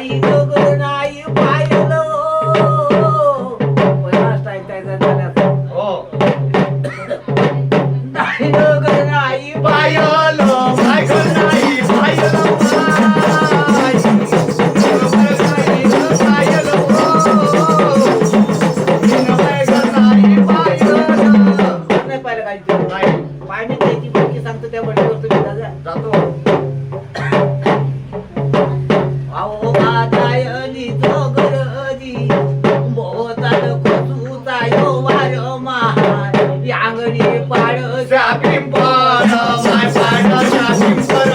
I go good night. जातो. अहो गायली तो गरजी मोताल खोचूचा यो वार महार यांगणी पाड पिंपळ माय पाडशा पिंपळ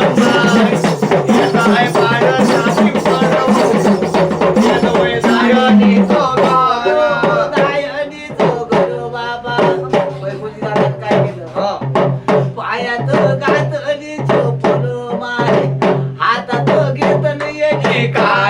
माय पाडशा पिंपळ गायली तो पायात गात か。